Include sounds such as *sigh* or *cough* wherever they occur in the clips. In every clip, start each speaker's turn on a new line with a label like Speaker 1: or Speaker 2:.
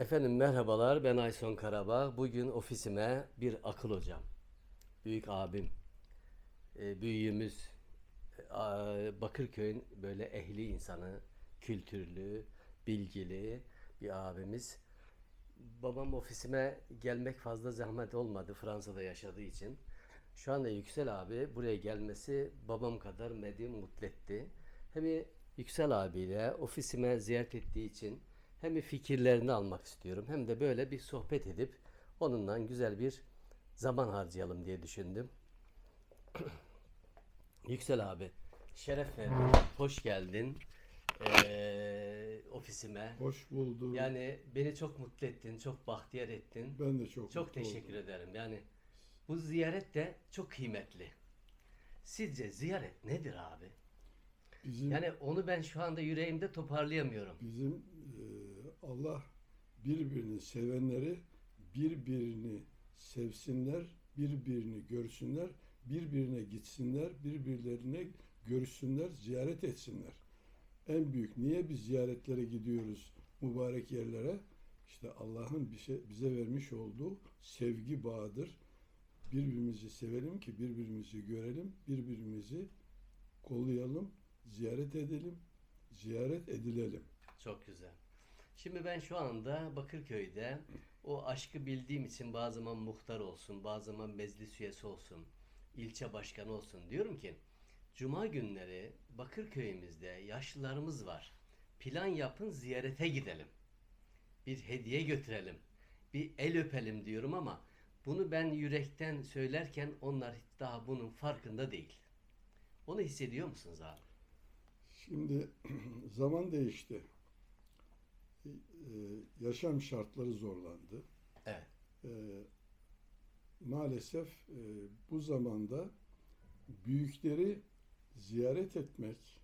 Speaker 1: Efendim merhabalar ben Ayson Karabağ. Bugün ofisime bir akıl hocam, büyük abim, e, büyüğümüz, e, Bakırköy'ün böyle ehli insanı, kültürlü, bilgili bir abimiz. Babam ofisime gelmek fazla zahmet olmadı Fransa'da yaşadığı için. Şu anda Yüksel abi buraya gelmesi babam kadar beni mutlu etti. Hem Yüksel abiyle ofisime ziyaret ettiği için hem fikirlerini almak istiyorum hem de böyle bir sohbet edip onunla güzel bir zaman harcayalım diye düşündüm. *clears throat* Yüksel abi, şeref verdin, hoş geldin eee, ofisime.
Speaker 2: Hoş bulduk.
Speaker 1: Yani beni çok mutlu ettin, çok bahtiyar ettin.
Speaker 2: ben de çok
Speaker 1: Çok teşekkür
Speaker 2: oldum.
Speaker 1: ederim. Yani bu ziyaret de çok kıymetli. Sizce ziyaret nedir abi?
Speaker 2: Bizim
Speaker 1: Yani onu ben şu anda yüreğimde toparlayamıyorum.
Speaker 2: bizim e, Allah birbirini sevenleri birbirini sevsinler, birbirini görsünler, birbirine gitsinler, birbirlerine görüşsünler, ziyaret etsinler. En büyük niye biz ziyaretlere gidiyoruz mübarek yerlere? İşte Allah'ın bize, bize vermiş olduğu sevgi bağıdır. Birbirimizi sevelim ki birbirimizi görelim, birbirimizi kollayalım, ziyaret edelim, ziyaret edilelim.
Speaker 1: Çok güzel. Şimdi ben şu anda Bakırköy'de o aşkı bildiğim için bazı zaman muhtar olsun, bazı zaman meclis üyesi olsun, ilçe başkanı olsun. Diyorum ki Cuma günleri Bakırköy'ümüzde yaşlılarımız var. Plan yapın ziyarete gidelim. Bir hediye götürelim. Bir el öpelim diyorum ama bunu ben yürekten söylerken onlar daha bunun farkında değil. Onu hissediyor musunuz abi?
Speaker 2: Şimdi *clears throat* zaman değişti. Ee, yaşam şartları zorlandı.
Speaker 1: Evet.
Speaker 2: Ee, maalesef e, bu zamanda büyükleri ziyaret etmek,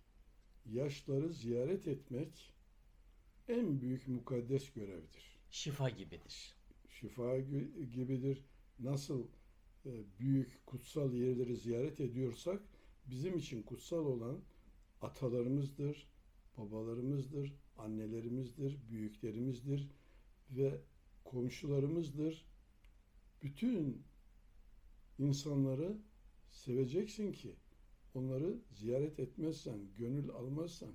Speaker 2: yaşları ziyaret etmek en büyük mukaddes görevdir.
Speaker 1: Şifa gibidir.
Speaker 2: şifa gibidir. Nasıl e, büyük kutsal yerleri ziyaret ediyorsak bizim için kutsal olan atalarımızdır, babalarımızdır, annelerimizdir, büyüklerimizdir ve komşularımızdır. Bütün insanları seveceksin ki onları ziyaret etmezsen, gönül almazsan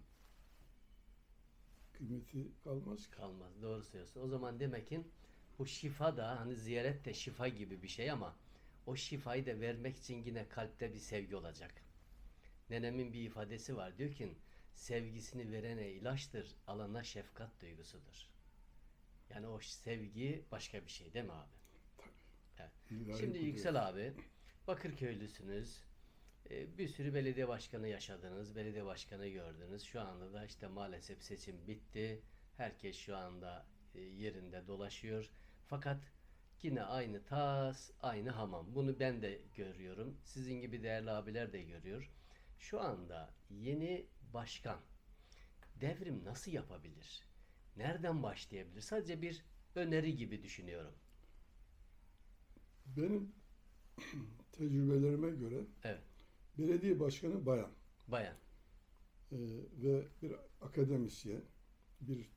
Speaker 2: kıymeti kalmaz ki.
Speaker 1: Kalmaz. Doğru söylüyorsun. O zaman demek ki bu şifa da hani ziyaret de şifa gibi bir şey ama o şifayı da vermek için yine kalpte bir sevgi olacak. Nenemin bir ifadesi var. Diyor ki sevgisini verene ilaçtır, alana şefkat duygusudur. Yani o sevgi başka bir şey değil mi abi?
Speaker 2: İlahi
Speaker 1: Şimdi
Speaker 2: kudret.
Speaker 1: Yüksel abi, Bakırköylüsünüz. Ee, Bir sürü belediye başkanı yaşadınız, belediye başkanı gördünüz. Şu anda da işte maalesef seçim bitti. Herkes şu anda e, yerinde dolaşıyor. Fakat yine aynı tas, aynı hamam. Bunu ben de görüyorum. Sizin gibi değerli abiler de görüyor. Şu anda yeni başkan devrim nasıl yapabilir? Nereden başlayabilir? Sadece bir öneri gibi düşünüyorum.
Speaker 2: Benim *clears throat* tecrübelerime göre
Speaker 1: Evet,
Speaker 2: belediye başkanı bayan
Speaker 1: bayan.
Speaker 2: Ee, ve bir akademisyen, bir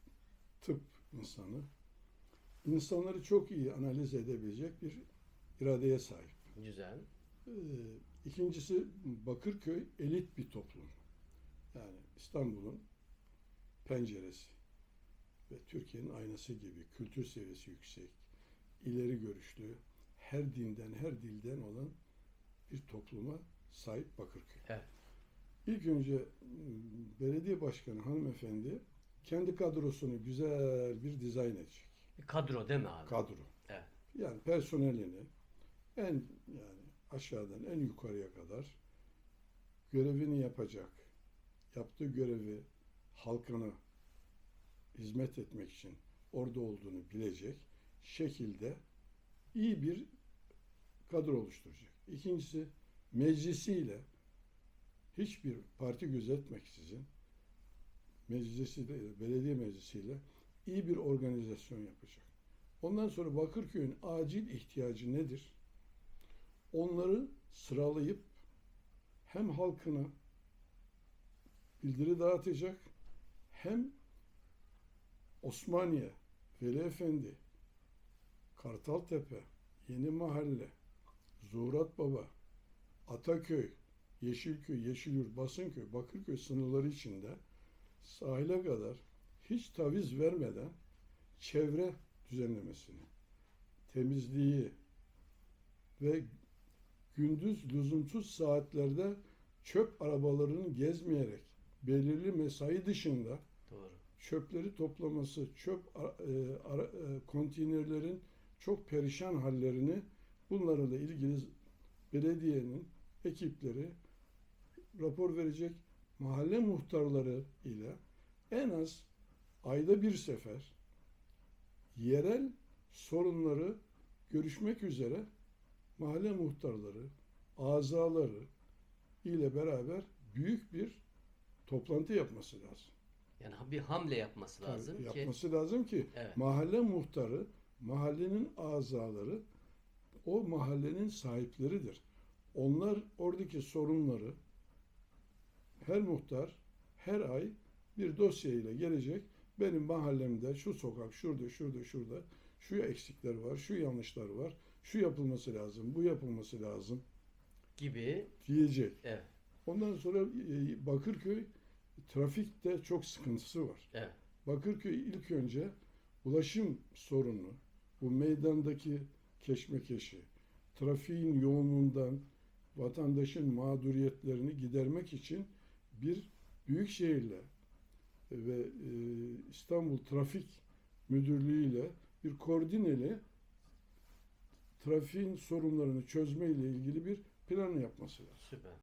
Speaker 2: tıp insanı, insanları çok iyi analiz edebilecek bir iradeye sahip.
Speaker 1: Güzel.
Speaker 2: Ee, ikincisi Bakırköy elit bir toplum. İstanbul'un penceresi ve Türkiye'nin aynası gibi kültür seviyesi yüksek, ileri görüşlü, her dinden, her dilden olan bir topluma sahip Bakırköy.
Speaker 1: Evet.
Speaker 2: İlk önce m, belediye başkanı hanımefendi kendi kadrosunu güzel bir dizayn edecek.
Speaker 1: Bir kadro değil mi abi?
Speaker 2: Kadro.
Speaker 1: Evet.
Speaker 2: Yani personelini en yani aşağıdan en yukarıya kadar görevini yapacak. Yaptığı görevi halkına hizmet etmek için orada olduğunu bilecek şekilde iyi bir kadro oluşturacak. İkincisi meclisiyle hiçbir parti gözetmeksizin meclisiyle, belediye meclisiyle iyi bir organizasyon yapacak. Ondan sonra Bakırköy'ün acil ihtiyacı nedir? Onları sıralayıp hem halkına bildiri dağıtacak hem Osmaniye Veli Efendi, Kartaltepe, Yeni Mahalle, Zuhrat Baba, Ataköy, Yeşilköy, Yeşilyurt, Basınköy, Bakırköy sınırları içinde sahile kadar hiç taviz vermeden çevre düzenlemesini, temizliği ve gündüz lüzumsuz saatlerde çöp arabalarının gezmeyerek belirli mesai dışında
Speaker 1: Doğru.
Speaker 2: çöpleri toplaması, çöp e, ara- e, konteynerlerin çok perişan hallerini bunlarla ilgili belediyenin ekipleri rapor verecek mahalle muhtarları ile en az ayda bir sefer yerel sorunları görüşmek üzere mahalle muhtarları, azaları ile beraber büyük bir toplantı yapması lazım.
Speaker 1: Yani bir hamle yapması
Speaker 2: Tabii,
Speaker 1: lazım ki
Speaker 2: yapması lazım ki
Speaker 1: Evet.
Speaker 2: mahalle muhtarı, mahallenin azaları o mahallenin sahipleridir. Onlar oradaki sorunları her muhtar her ay bir dosya ile gelecek. Benim mahallemde şu sokak, şurada, şurada, şurada şu eksikler var, şu yanlışlar var, şu yapılması lazım, bu yapılması lazım
Speaker 1: gibi
Speaker 2: diyecek.
Speaker 1: evet.
Speaker 2: Ondan sonra e, Bakırköy trafikte çok sıkıntısı var.
Speaker 1: Evet.
Speaker 2: Bakırköy ilk önce ulaşım sorunu, bu meydandaki keşmekeşi, trafiğin yoğunluğundan vatandaşın mağduriyetlerini gidermek için bir büyük şehirle ve e, İstanbul Trafik Müdürlüğü ile bir koordineli trafiğin sorunlarını çözme ile ilgili bir plan yapması lazım.
Speaker 1: Süper.